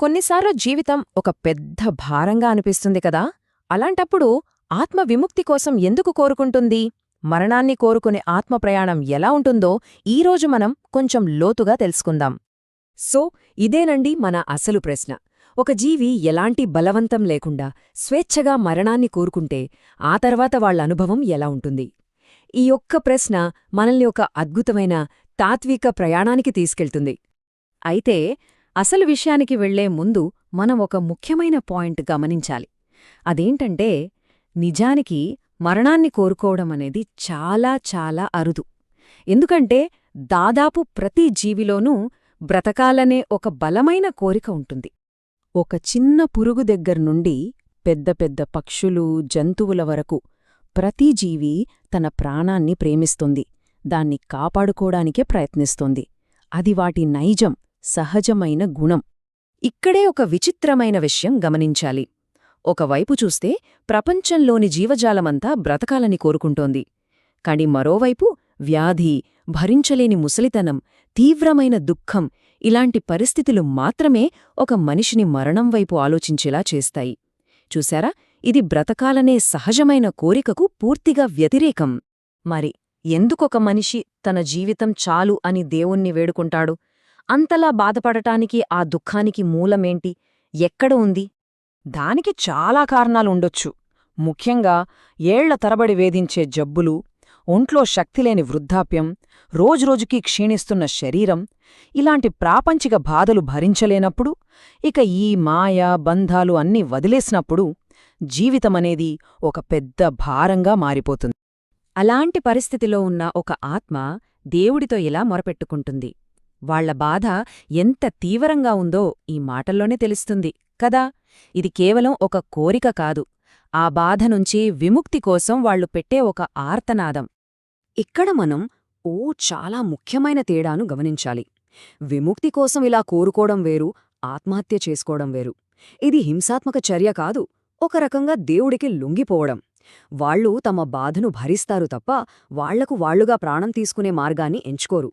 కొన్నిసార్లు జీవితం ఒక పెద్ద భారంగా అనిపిస్తుంది కదా? అలాంటప్పుడు ఆత్మ విముక్తి కోసం ఎందుకు కోరుకుంటుంది? మరణాన్ని కోరుకునే ఆత్మ ప్రయాణం ఎలా ఉంటుందో ఈరోజు మనం కొంచెం లోతుగా తెలుసుకుందాం. సో ఇదేనండి మన అసలు ప్రశ్న. ఒక జీవి ఎలాంటి బలవంతం లేకుండా స్వేచ్ఛగా మరణాన్ని కోరుకుంటే ఆ తర్వాత వాళ్ళ అనుభవం ఎలా ఉంటుంది? ఈ ఒక్క ప్రశ్న మనల్ని ఒక అద్భుతమైన తాత్విక ప్రయాణానికి తీసుకెళ్తుంది. అయితే అసలు విషయానికి వెళ్ళే ముందు మనం ఒక ముఖ్యమైన పాయింట్ గమనించాలి. అదేంటంటే నిజానికి మరణాన్ని కోరుకోవడం అనేది చాలా చాలా అరుదు. ఎందుకంటే దాదాపు ప్రతి జీవిలోనూ బ్రతకాలనే ఒక బలమైన కోరిక ఉంటుంది. ఒక చిన్న పురుగు దగ్గర్నుండి పెద్ద పెద్ద పక్షులు జంతువుల వరకు ప్రతి జీవి తన ప్రాణాన్ని ప్రేమిస్తుంది. దాన్ని కాపాడుకోడానికే ప్రయత్నిస్తుంది. అది వాటి నైజం. సహజమైన గుణం. ఇక్కడే ఒక విచిత్రమైన విషయం గమనించాలి. ఒకవైపు చూస్తే ప్రపంచంలోని జీవజాలమంతా బ్రతకాలని కోరుకుంటోంది. కాని మరోవైపు వ్యాధి భరించలేని ముసలితనం తీవ్రమైన దుఃఖం ఇలాంటి పరిస్థితులు మాత్రమే ఒక మనిషిని మరణం వైపు ఆలోచించేలా చేస్తాయి. చూశారా? ఇది బ్రతకాలనే సహజమైన కోరికకు పూర్తిగా వ్యతిరేకం. మరి ఎందుకొక మనిషి తన జీవితం చాలు అని దేవుణ్ణి వేడుకుంటాడు? అంతలా బాధపడటానికి ఆ దుఃఖానికి మూలమేంటి? ఎక్కడ ఉంది? దానికి చాలా కారణాలుండొచ్చు. ముఖ్యంగా ఏళ్ళ తరబడి వేధించే జబ్బులు ఒంట్లో శక్తిలేని వృద్ధాప్యం రోజురోజుకీ క్షీణిస్తున్న శరీరం ఇలాంటి ప్రాపంచిక బాధలు భరించలేనప్పుడు ఇక ఈ మాయ బంధాలు అన్నీ వదిలేసినప్పుడు జీవితమనేది ఒక పెద్ద భారంగా మారిపోతుంది. అలాంటి పరిస్థితిలో ఉన్న ఒక ఆత్మ దేవుడితో ఇలా మొరపెట్టుకుంటుంది. వాళ్ళ బాధ ఎంత తీవ్రంగా ఉందో ఈ మాటల్లోనే తెలుస్తుంది కదా? ఇది కేవలం ఒక కోరిక కాదు. ఆ బాధ నుంచి విముక్తి కోసం వాళ్ళు పెట్టే ఒక ఆర్తనాదం. ఇక్కడ మనం ఓ చాలా ముఖ్యమైన తేడాను గమనించాలి. విముక్తి కోసం ఇలా కోరుకోవడం వేరు ఆత్మహత్య చేసుకోవడం వేరు. ఇది హింసాత్మక చర్య కాదు ఒక రకంగా దేవుడికి లొంగిపోవడం. వాళ్ళు తమ బాధను భరిస్తారు తప్ప వాళ్ళకు వాళ్ళుగా ప్రాణం తీసుకునే మార్గాన్ని ఎంచుకోరు.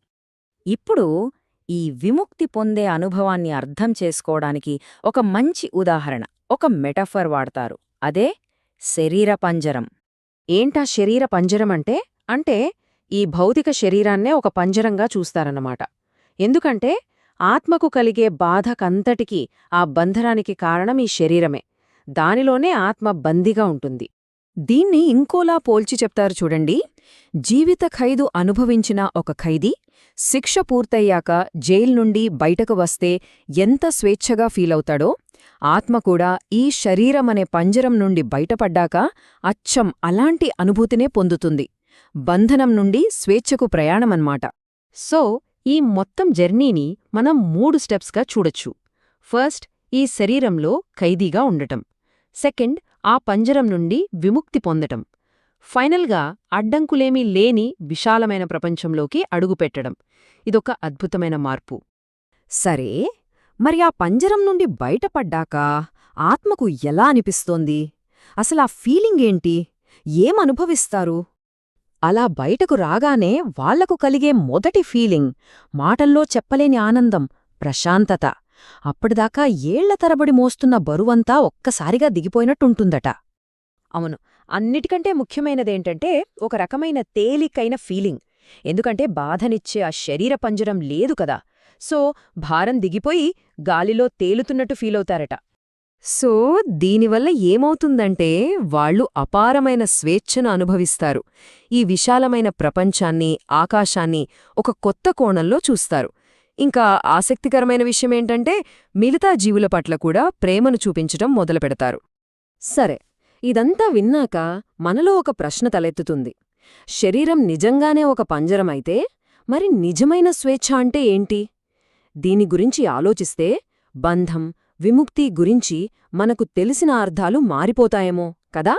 ఇప్పుడు ఈ విముక్తి పొందే అనుభవాన్ని అర్థం చేసుకోవడానికి ఒక మంచి ఉదాహరణ ఒక మెటఫర్ వాడతారు. అదే శరీర పంజరం. ఏంటా శరీర పంజరం అంటే? అంటే ఈ భౌతిక శరీరాన్నే ఒక పంజరంగా చూస్తారన్నమాట. ఎందుకంటే ఆత్మకు కలిగే బాధకంతటికీ ఆ బంధనానికి కారణం ఈ శరీరమే. దానిలోనే ఆత్మ బందీగా ఉంటుంది. దీన్ని ఇంకోలా పోల్చి చెప్తారు చూడండి. జీవిత ఖైదు అనుభవించిన ఒక ఖైదీ శిక్ష పూర్తయ్యాక జైల్ నుండి బయటకు వస్తే ఎంత స్వేచ్ఛగా ఫీలవుతాడో ఆత్మ కూడా ఈ శరీరమనే పంజరం నుండి బయటపడ్డాక అచ్చం అలాంటి అనుభూతినే పొందుతుంది. బంధనం నుండి స్వేచ్ఛకు ప్రయాణమన్మాట సో ఈ మొత్తం జర్నీని మనం మూడు స్టెప్స్గా చూడొచ్చు. ఫస్ట్ ఈ శరీరంలో ఖైదీగా ఉండటం. సెకండ్ ఆ పంజరం నుండి విముక్తి పొందటం. ఫైనల్గా అడ్డంకులేమీ లేని విశాలమైన ప్రపంచంలోకి అడుగుపెట్టడం. ఇదొక అద్భుతమైన మార్పు. సరే మరి ఆ పంజరం నుండి బయటపడ్డాక ఆత్మకు ఎలా అనిపిస్తోంది? అసలా ఫీలింగ్ ఏంటి? ఏమనుభవిస్తారు అలా బయటకు రాగానే వాళ్ళకు కలిగే మొదటి ఫీలింగ్ మాటల్లో చెప్పలేని ఆనందం ప్రశాంతత. అప్పటిదాకా ఏళ్ళ తరబడి మోస్తున్న బరువంతా ఒక్కసారిగా దిగిపోయినట్టుంటుందట. అవును అన్నిటికంటే ముఖ్యమైనదేంటంటే ఒక రకమైన తేలికైన ఫీలింగ్. ఎందుకంటే బాధనిచ్చే ఆ శరీర పంజరం లేదు కదా. సో భారం దిగిపోయి గాలిలో తేలుతున్నట్టు ఫీలవుతారట. సో దీనివల్ల ఏమవుతుందంటే వాళ్ళు అపారమైన స్వేచ్ఛను అనుభవిస్తారు. ఈ విశాలమైన ప్రపంచాన్ని ఆకాశాన్ని ఒక కొత్త కోణంలో చూస్తారు. ఇంకా ఆసక్తికరమైన విషయమేంటంటే మిగతా జీవుల పట్ల కూడా ప్రేమను చూపించటం మొదలుపెడతారు సరే ఇదంతా విన్నాక మనలో ఒక ప్రశ్న తలెత్తుతుంది. శరీరం నిజంగానే ఒక పంజరమైతే మరి నిజమైన స్వేచ్ఛ అంటే ఏంటి? దీని గురించి ఆలోచిస్తే బంధం విముక్తి గురించి మనకు తెలిసిన అర్థాలు మారిపోతాయేమో కదా?